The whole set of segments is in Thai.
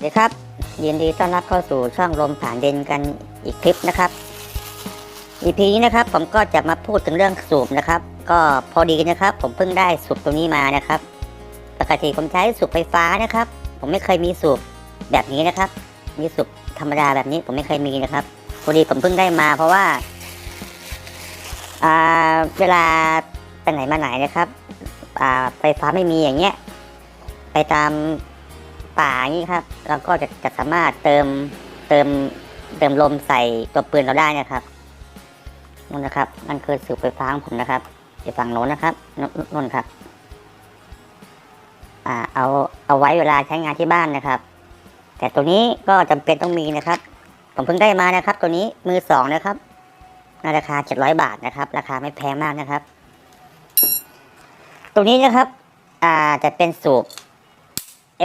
สวัสดีครับ ยินดีต้อนรับเข้าสู่ช่องลมผ่านเดนกันอีกคลิปนะครับ EP นี้นะครับผมก็จะมาพูดถึงเรื่องสูบนะครับ ก็พอดีนะครับ ผมเพิ่งได้สูบตัวนี้มานะครับ ปกติผมใช้สูบไฟฟ้านะครับ ผมไม่เคยมีสูบแบบนี้นะครับ มีสูบธรรมดาแบบนี้ผมไม่เคยมีนะครับ พอดีผมเพิ่งได้มาเพราะว่าเวลาไปไหนมาไหนนะครับไฟฟ้าไม่มีอย่างเงี้ย ไปตาม ป่าอย่างนี้ครับเราก็จะจะสามารถเติมเติมเติมลมใส่ตัวปืนเราได้นะครับนู่นนะครับนั่นคือสูบไฟฟ้าของผมนะครับอยู่ฝั่งโน้นนะครับนนนู่นครับอ่าเอาเอาไว้เวลาใช้งานที่บ้านนะครับ แต่ตัวนี้ก็จำเป็นต้องมีนะครับ ผมเพิ่งได้มานะครับ ตัวนี้มือสองนะครับในราคา 700 บาทนะครับ ราคาไม่แพงมากนะครับตัวนี้นะครับ อ่าจะเป็นสูบ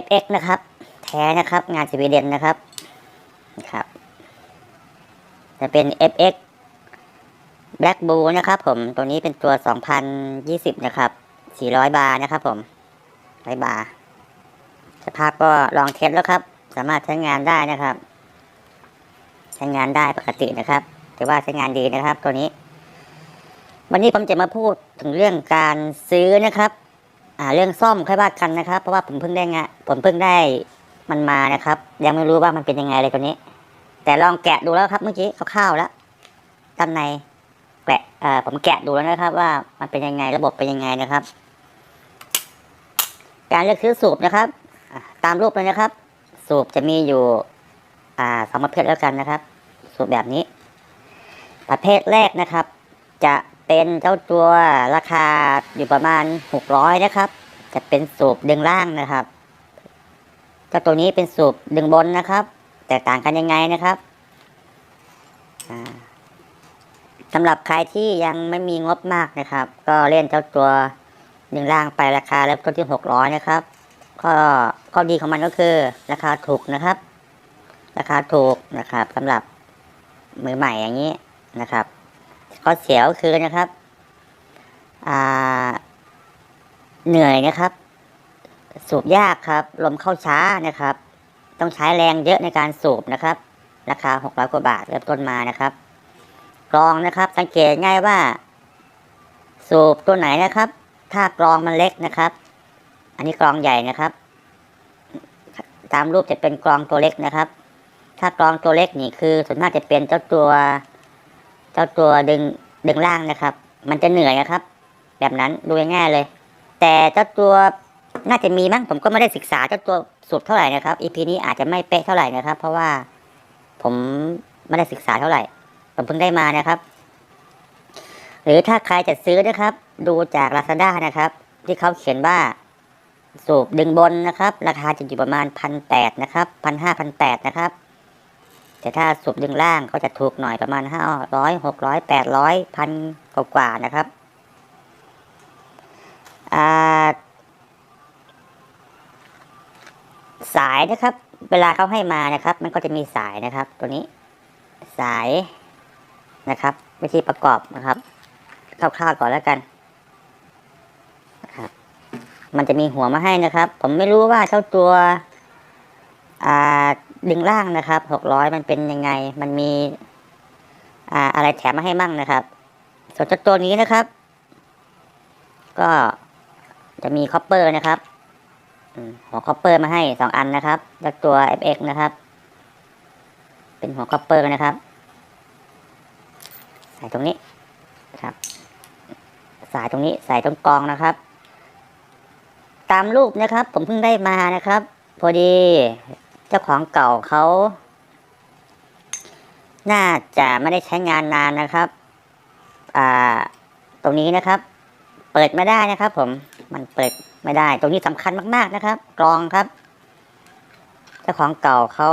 FX นะครับ แท้นะครับ งานสวีเดนนะครับนะครับจะเป็น FX Black Bull นะครับ ผมตัวนี้เป็นตัว 2020 นะครับ 400 บาร์นะครับ ผม100บาร์สภาพก็ลองเทสแล้วครับ สามารถใช้งานได้นะครับ ใช้งานได้ปกตินะครับถือว่าใช้งานดีนะครับ ตัวนี้ วันนี้ผมจะมาพูดถึงเรื่องการซื้อนะครับ อ่าเรื่องซ่อมค่อยว่ากันนะครับ เพราะว่าผมเพิ่งได้งผมเพิ่งได้มันมานะครับ ยังไม่รู้ว่ามันเป็นยังไงเลยตัวนี้ แต่ลองแกะดูแล้วครับเมื่อกี้คร่าวๆแล้วด้านในแกะเอ่อผมแกะดูแล้วนะครับ ว่ามันเป็นยังไงระบบเป็นยังไงนะครับ การเลือกซื้อสูบนะครับตามรูปเลยนะครับ สูบจะมีอยู่ อ่าสองประเภทแล้วกันนะครับ สูบแบบนี้ ประเภทแรกนะครับ จะ เป็นเจ้าตัวราคาอยู่ประมาณหกร้อยนะครับ จะเป็นสูบดึงล่างนะครับเจ้าตัวนี้เป็นสูบดึงบนนะครับ แตกต่างกันยังไงนะครับสำหรับใครที่ยังไม่มีงบมากนะครับ ก็เล่นเจ้าตัวดึงล่างไปราคาเริ่มต้นที่หกร้อยนะครับข้อข้อดีของมันก็คือ ราคาถูกนะครับ ราคาถูกนะครับสำหรับมือใหม่อย่างนี้นะครับ ข้อเสียก็คือนะครับเหนื่อยนะครับ สูบยากครับ ลมเข้าช้านะครับ ต้องใช้แรงเยอะในการสูบนะครับ ราคาหกร้อยกว่าบาทเริ่มต้นมานะครับกรองนะครับ สังเกตง่ายว่า สูบตัวไหนนะครับ ถ้ากรองมันเล็กนะครับ อันนี้กรองใหญ่นะครับ ตามรูปจะเป็นกรองตัวเล็กนะครับ ถ้ากรองตัวเล็กนี่คือส่วนมากจะเป็นเจ้าตัว เจ้าตัวดึงดึงล่างนะครับ มันจะเหนื่อยนะครับ แบบนั้นดูง่ายเลย แต่เจ้าตัวน่าจะมีมั้งผมก็ไม่ได้ศึกษาเจ้าตัวสูตรเท่าไหร่นะครับ EP นี้อาจจะไม่เป๊ะเท่าไหร่นะครับ เพราะว่าผมไม่ได้ศึกษาเท่าไหร่ผมเพิ่งได้มานะครับ หรือถ้าใครจะซื้อนะครับ ดูจาก Lazada นะครับ ที่เขาเขียนว่าสูบดึงบนนะครับ ราคาจะอยู่ประมาณพันแปดนะครับพันห้าพันแปดนะครับ แต่ถ้าสูบดึงล่างก็จะถูกหน่อยประมาณห้าร้อยหกร้อยแปดร้อยพันกว่านะครับาสายนะครับ เวลาเขาให้มานะครับ มันก็จะมีสายนะครับ ตัวนี้สายนะครับ วิธีประกอบนะครับคร่าวๆก่อนแล้วกันนะครับ มันจะมีหัวมาให้นะครับ ผมไม่รู้ว่าเจ้าตัวอ่า ดึงล่างนะครับหกร้อยมันเป็นยังไง มันมีอ่าอะไรแถมมาให้มั่งนะครับ ส่วนจ้าตัวนี้นะครับ ก็จะมีคอปเปอร์นะครับหัวคอปเปอร์มาให้สองอันนะครับแล้วตัว FX นะครับ เป็นหัวคอปเปอร์นะครับ ใส่ตรงนี้ครับ สายตรงนี้ใส่ตรงกรองนะครับ ตามรูปนะครับ ผมเพิ่งได้มานะครับ พอดี เจ้าของเก่าเขา น่าจะไม่ได้ใช้งานนานนะครับอ่าตรงนี้นะครับ เปิดไม่ได้นะครับ ผมมันเปิดไม่ได้ ตรงนี้สำคัญมากๆนะครับ กรองครับเจ้าของเก่าเขา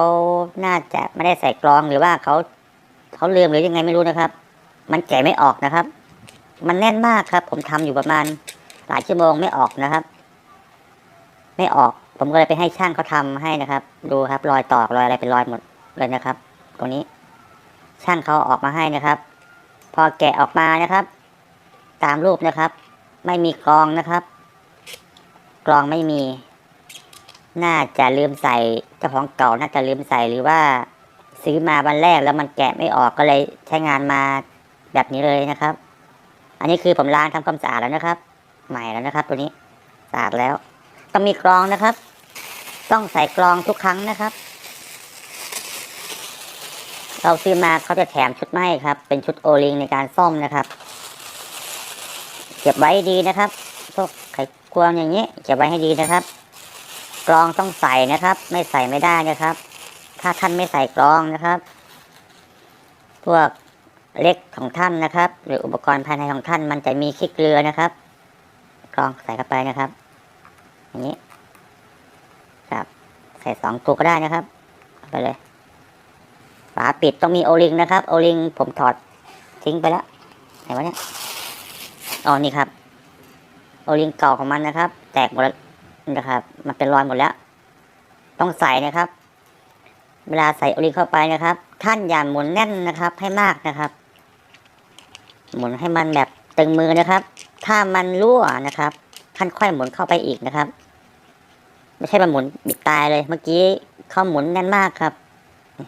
น่าจะไม่ได้ใส่กรองหรือว่าเขาเขาลืมหรือยังไงไม่รู้นะครับ มันแกะไม่ออกนะครับ มันแน่นมากครับ ผมทำอยู่ประมาณหลายชั่วโมงไม่ออกนะครับ ไม่ออก ผมก็เลยไปให้ช่างเขาทำให้นะครับ ดูครับ รอยตอกรอยอะไรเป็นรอยหมดเลยนะครับ ตรงนี้ ช่างเขาออกมาให้นะครับ พอแกะออกมานะครับ ตามรูปนะครับ ไม่มีกรองนะครับกรองไม่มี น่าจะลืมใส่เจ้าของเก่าน่าจะลืมใส่หรือว่าซื้อมาวันแรกแล้วมันแกะไม่ออกก็เลยใช้งานมาแบบนี้เลยนะครับ อันนี้คือผมล้างทำความสะอาดแล้วนะครับ ใหม่แล้วนะครับ ตัวนี้สะอาดแล้ว ต้องมีกรองนะครับ ต้องใส่กรองทุกครั้งนะครับ เราซื้อมาเขาจะแถมชุดมาให้ครับ เป็นชุดโอลิงในการซ่อมนะครับ เก็บไว้ดีนะครับพวกไขควงอย่างนี้เก็บไว้ให้ดีนะครับ กรองต้องใส่นะครับ ไม่ใส่ไม่ได้นะครับ ถ้าท่านไม่ใส่กรองนะครับ พวกเล็กของท่านนะครับ หรืออุปกรณ์ภายในของท่านมันจะมีขี้เกลือนะครับ กรองใส่เข้าไปนะครับอย่างนี้ ใส่สองตัวก็ได้นะครับ ไปเลย ฝาปิดต้องมีโอลิงนะครับ โอลิงผมถอดทิ้งไปแล้วไหนวะเนี่ยอ๋อนี่ครับ โอลิงเก่าของมันนะครับ แตกหมดแล้วนะครับ มันเป็นรอยหมดแล้ว ต้องใส่นะครับ เวลาใส่โอลิงเข้าไปนะครับ ท่านอย่าหมุนแน่นนะครับ ให้มากนะครับ หมุนให้มันแบบตึงมือนะครับ ถ้ามันรั่วนะครับ ท่านค่อยหมุนเข้าไปอีกนะครับ ไม่ใช่มาหมุนบิดตายเลยเมื่อกี้เขาหมุนแน่นมากครับ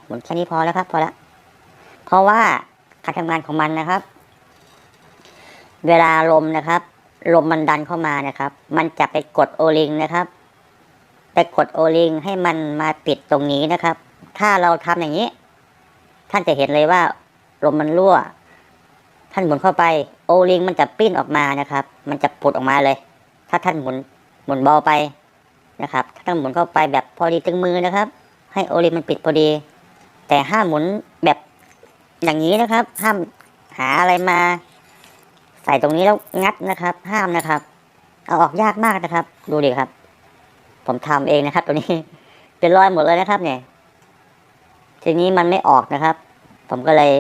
หมุนแค่นี้พอแล้วครับ พอละเพราะว่าการทำงานของมันนะครับ เวลาลมนะครับ ลมมันดันเข้ามานะครับ มันจะไปกดโอลิงนะครับ ไปกดโอลิงให้มันมาปิดตรงนี้นะครับ ถ้าเราทำอย่างนี้ ท่านจะเห็นเลยว่า ลมมันรั่ว ท่านหมุนเข้าไปโอลิงมันจะปิ้นออกมานะครับ มันจะปุดออกมาเลย ถ้าท่านหมุนหมุนเบาไป นะครับถ้าท่านหมุนเข้าไปแบบพอดีตึงมือนะครับ ให้โอลิมันปิดพอดี แต่ห้ามหมุนแบบอย่างนี้นะครับ ห้ามหาอะไรมา ใส่ตรงนี้แล้วงัดนะครับ ห้ามนะครับ เอาออกยากมากนะครับ ดูดิครับ ผมทำเองนะครับ ตัวนี้เป็นรอยหมดเลยนะครับ เนี่ย ทีนี้มันไม่ออกนะครับ ผมก็เลย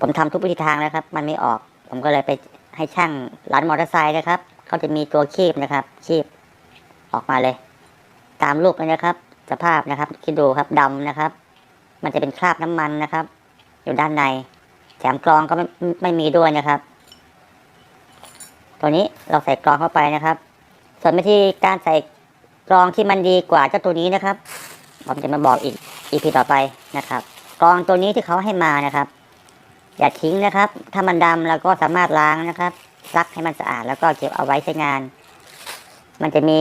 ผมทำทุกวิธีทางนะครับ มันไม่ออก ผมก็เลยไปให้ช่างร้านมอเตอร์ไซค์นะครับเขาจะมีตัวคีบนะครับคีบ ออกมาเลย ตามรูปเลยนะครับ สภาพนะครับ คิดดูครับดำนะครับ มันจะเป็นคราบน้ำมันนะครับ อยู่ด้านใน แถมกรองก็ไม่ไม่มีด้วยนะครับ ตัวนี้เราใส่กรองเข้าไปนะครับ ส่วนวิธีการใส่กรองที่มันดีกว่าเจ้าตัวนี้นะครับ ผมจะมาบอกอีกอีพีต่อไปนะครับกรองตัวนี้ที่เขาให้มานะครับ อย่าทิ้งนะครับ ถ้ามันดำเราก็สามารถล้างนะครับซักให้มันสะอาดแล้วก็เก็บเอาไว้ใช้งาน มันจะมี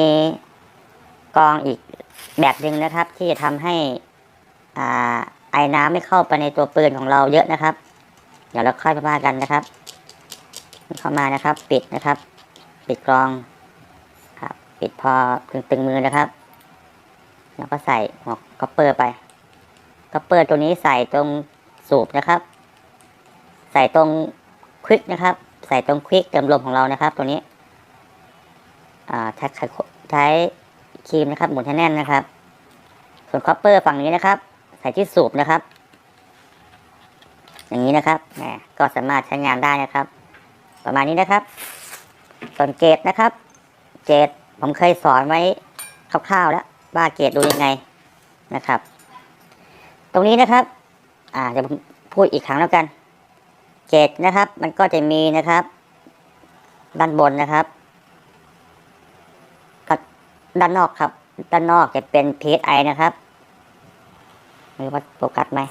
กรองอีกแบบหนึ่งนะครับ ที่จะทำให้อ่าไอ้น้ำไม่เข้าไปในตัวปืนของเราเยอะนะครับ เดี๋ยวเราค่อยมาว่ากันนะครับ เข้ามานะครับ ปิดนะครับ ปิดกรองครับ ปิดพอตึงๆมือนะครับ แล้วก็ใส่หัวก๊อปเปอร์ไปก๊อปเปอร์ตัวนี้ใส่ตรงสูบนะครับ ใส่ตรงควิกนะครับ ใส่ตรงควิกเติมลมของเรานะครับ ตัวนี้ ใช้ไขควใช้ครีมนะครับหมุนให้แน่นนะครับ ส่วนคอปเปอร์ฝั่งนี้นะครับ ใส่ที่สูบนะครับ อย่างนี้นะครับแหมก็สามารถใช้งานได้นะครับ ประมาณนี้นะครับ ส่วนเกรดนะครับ เกรดผมเคยสอนไว้คร่าวๆแล้วว่าเกรดดูยังไงนะครับ ตรงนี้นะครับ อ่าเดี๋ยวผมพูดอีกครั้งแล้วกัน เกรดนะครับ มันก็จะมีนะครับ ด้านบนนะครับ ด้านนอกครับ ด้านนอกจะเป็น PSI นะครับไม่รู้ว่าโฟกัสไหม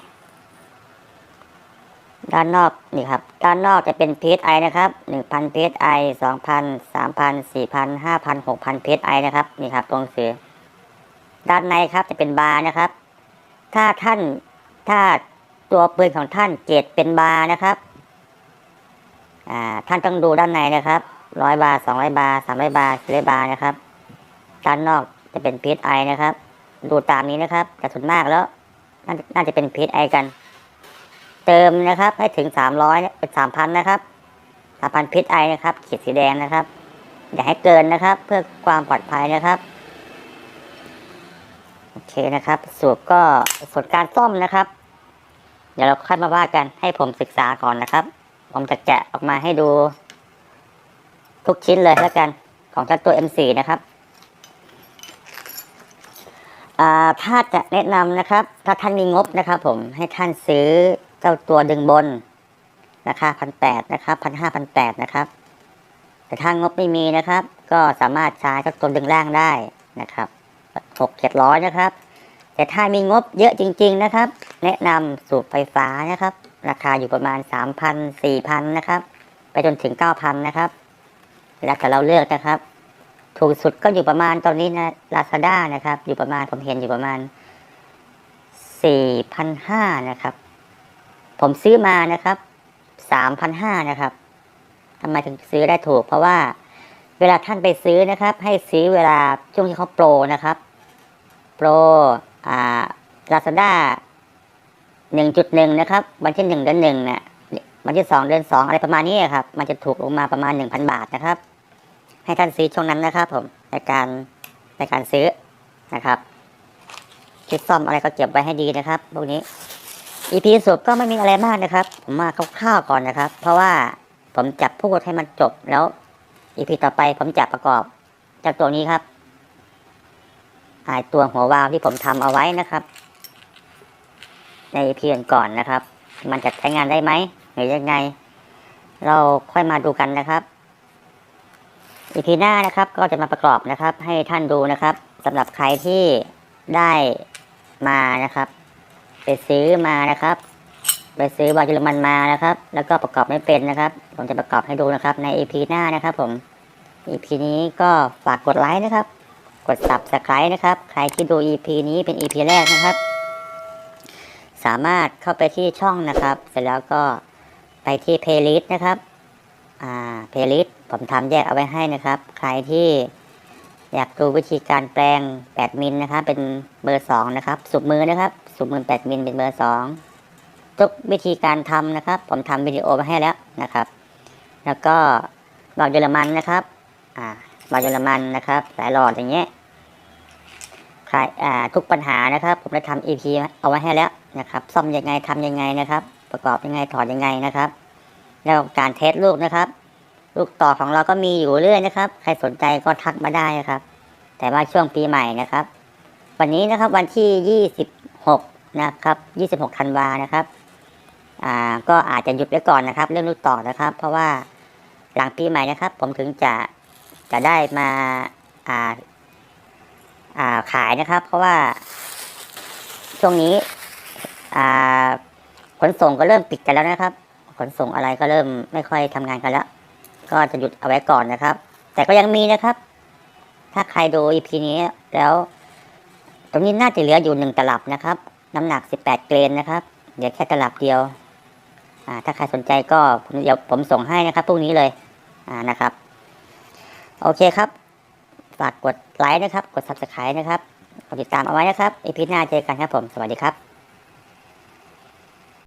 ด้านนอกนี่ครับ ด้านนอกจะเป็น PSI นะครับ1,000 PSI 2,000 3,000 4,000 5,000 6,000 PSI นะครับนี่ครับตัวหนังสือ ด้านในครับจะเป็นบาร์นะครับ ถ้าท่านถ้าตัวปืนของท่านเกรดเป็นบาร์นะครับอ่าท่านต้องดูด้านในนะครับร้อยบาร์สองร้อยบาร์สามร้อยบาร์สี่ร้อยบาร์นะครับ ด้านนอกจะเป็น PSI นะครับ ดูตามนี้นะครับแต่ส่วนมากแล้ว น่าจะน่าจะเป็น PSI กัน เติมนะครับ ให้ถึงสามร้อยเป็นสามพันนะครับสามพัน PSI นะครับขีดสีแดงนะครับ อย่าให้เกินนะครับ เพื่อความปลอดภัยนะครับโอเคนะครับสูบก็ส่วนการซ่อมนะครับ เดี๋ยวเราค่อยมาว่ากันให้ผมศึกษาก่อนนะครับ ผมจะแกะออกมาให้ดู ทุกชิ้นเลยแล้วกันของเจ้าตัว M4 นะครับ ถ้าจะแนะนำนะครับ ถ้าท่านมีงบนะครับผมให้ท่านซื้อเจ้าตัวดึงบนราคาพันแปดนะครับพันห้าพันแปดนะครับ แต่ถ้างบไม่มีนะครับ ก็สามารถใช้เจ้าตัวดึงล่างได้นะครับหกเจ็ดร้อยนะครับ แต่ถ้ามีงบเยอะจริง ๆนะครับ แนะนำสูบไฟฟ้านะครับ ราคาอยู่ประมาณสามพันสี่พันนะครับ ไปจนถึงเก้าพันนะครับแล้วแต่เราเลือกนะครับ ถูกสุดก็อยู่ประมาณตอนนี้นะลาซาด้านะครับ อยู่ประมาณผมเห็นอยู่ประมาณสี่พันห้านะครับ ผมซื้อมานะครับสามพันห้านะครับทำไมถึงซื้อได้ถูก เพราะว่าเวลาท่านไปซื้อนะครับ ให้ซื้อเวลาช่วงที่เขาโปรนะครับ โปรอ่าลาซาด้าหนึ่งจุดหนึ่งนะครับ วันที่หนึ่งเดือนหนึ่งเนี่ยวันที่สองเดือนสองอะไรประมาณนี้ครับ มันจะถูกลงมาประมาณหนึ่งพันบาทนะครับ ให้ท่านซื้อช่วงนั้นนะครับ ผมในการในการซื้อนะครับชุดซ่อมอะไรก็เก็บไว้ให้ดีนะครับพวกนี้ EP สุดก็ไม่มีอะไรมากนะครับ ผมมาคร่าวๆก่อนนะครับ เพราะว่าผมจะพูดให้มันจบแล้ว EP ต่อไปผมจะประกอบจากตัวนี้ครับไอตัวหัววาล์วที่ผมทำเอาไว้นะครับ ใน EP ก่อนนะครับ มันจะใช้งานได้ไหมหรือยังไง เราค่อยมาดูกันนะครับ EP หน้านะครับก็จะมาประกอบนะครับ ให้ท่านดูนะครับสำหรับใครที่ได้มานะครับ ไปซื้อมานะครับ ไปซื้อบาเยอรมันมานะครับ แล้วก็ประกอบไม่เป็นนะครับ ผมจะประกอบให้ดูนะครับ ใน EP หน้านะครับ ผม EP นี้ก็ฝากกดไลค์นะครับ กด subscribe นะครับ ใครที่ดู EP นี้เป็น EP แรกนะครับ สามารถเข้าไปที่ช่องนะครับ เสร็จแล้วก็ไปที่ playlist นะครับ อ่า playlist ผมทำแยกเอาไว้ให้นะครับ ใครที่อยากดูวิธีการแปลง 8 มิลนะครับ เป็นเบอร์ 2 นะครับสุบมือนะครับสุบมือ 8 มิลเป็นเบอร์ 2 ทุกวิธีการทำนะครับ ผมทำวิดีโอไว้ให้แล้วนะครับ แล้วก็บาวเยอรมันนะครับอ่าบาวเยอรมันนะครับ สายหลอดอย่างเงี้ยใครอ่าทุกปัญหานะครับ ผมได้ทำ EP เอาไว้ให้แล้วนะครับ ซ่อมยังไงทำยังไงนะครับ ประกอบยังไงถอดยังไงนะครับ แล้วการเทสลูกนะครับ ลูกต่อของเราก็มีอยู่เรื่อยนะครับ ใครสนใจก็ทักมาได้นะครับ แต่ว่าช่วงปีใหม่นะครับ วันนี้นะครับวันที่ 26 นะครับ 26ธันวานะครับอ่าก็อาจจะหยุดไว้ก่อนนะครับ เรื่องลูกต่อนะครับ เพราะว่าหลังปีใหม่นะครับ ผมถึงจะจะได้มาอ่าอ่าขายนะครับ เพราะว่าช่วงนี้อ่าขนส่งก็เริ่มปิดกันแล้วนะครับ ขนส่งอะไรก็เริ่มไม่ค่อยทำงานกันแล้ว ก็จะหยุดเอาไว้ก่อนนะครับ แต่ก็ยังมีนะครับ ถ้าใครดู EP นี้แล้ว ตรงนี้น่าจะเหลืออยู่หนึ่งตลับนะครับ น้ำหนัก 18 เกรนนะครับเหลือแค่ตลับเดียวอ่าถ้าใครสนใจก็ผมเดี๋ยวผมส่งให้นะครับพรุ่งนี้เลยอ่านะครับ โอเคครับ ฝากกดไลค์นะครับ กด subscribe นะครับกดติดตามเอาไว้นะครับ EP หน้าเจอกันครับผม สวัสดีครับ